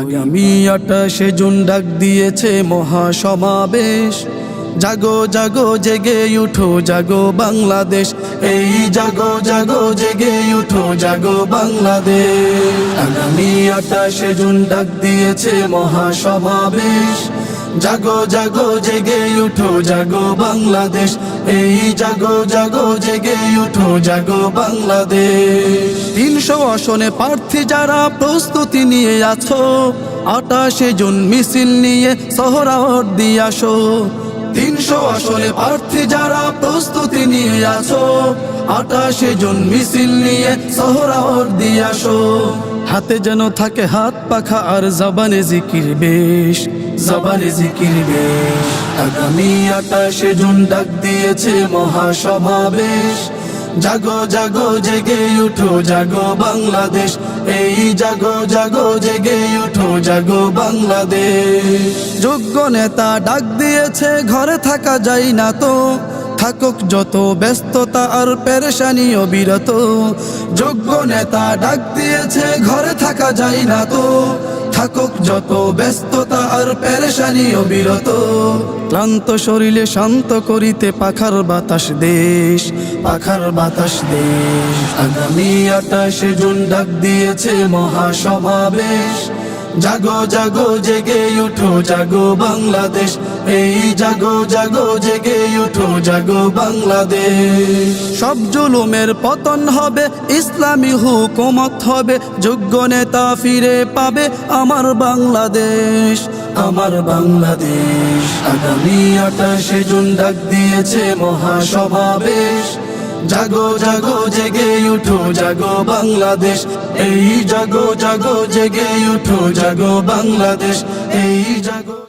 আগামী আটাশে জুন ডাক দিয়েছে মহাসমাবেশ। জাগো জাগো, জেগে উঠো, জাগো বাংলাদেশ। এই জাগো জাগো, জেগে উঠো, জাগো বাংলাদেশ। আগামী আটাশে জুন ডাক দিয়েছে মহাসমাবেশ। জাগো জাগো, জেগে উঠো, জাগো বাংলাদেশ। এই জাগো জাগো, জেগে উঠো, জাগো বাংলাদেশ। তিনশো আসনে প্রার্থী যারা প্রস্তুতি নিয়ে আছো, আটাশে জুন মিছিল নিয়ে শহরাওয়ার দিয়ে আসো। তিনশো আসনে প্রার্থী যারা প্রস্তুতি নিয়ে আছো, আটাশে জুন মিছিল নিয়ে শহরাওয়ার দিয়ে আসো। হাতে যেন থাকে হাত পাখা আর জবানে জিকির বেশ, জবানে জিকির বেশ। আগামী আটাশে জুন ডাক দিয়েছে মহাসমাবেশ জাগো জাগো, জেগে উঠো, জাগো বাংলাদেশ। এই জাগো জাগো, জেগে উঠো, জাগো বাংলাদেশ। যোগ্য নেতা ডাক দিয়েছে, ঘরে থাকা যায় না তো। থাকুক যত ব্যস্ততা আর পেরেশানি অবিরত যোগ্য নেতা ডাক দিয়েছে থাকা যায় না তো। থাকুক যত ব্যস্ততা আর পেরেশানি অবিরত ক্লান্ত শরীরে শান্ত করিতে পাখার বাতাস দেশ, পাখার বাতাস দেশ। আগামী আটাশে জুন ডাক দিয়েছে মহাসমাবেশ জাগো জাগো, জেগে উঠো, জাগো বাংলাদেশ। এই জাগো জাগো, জেগে উঠো। জাগো বাংলাদেশ। সব জুলুমের পতন হবে ইসলামী হুকুমত হবে যোগ্য নেতা ফিরে পাবে আমার বাংলাদেশ। আমার বাংলাদেশ আগামী আটাশে জুন ডাক দিয়েছে মহাসমাবেশ। জাগো জাগো জেগে উঠো জাগো বাংলাদেশ। এই জাগো জাগো জেগে উঠো জাগো বাংলাদেশ। এই জাগো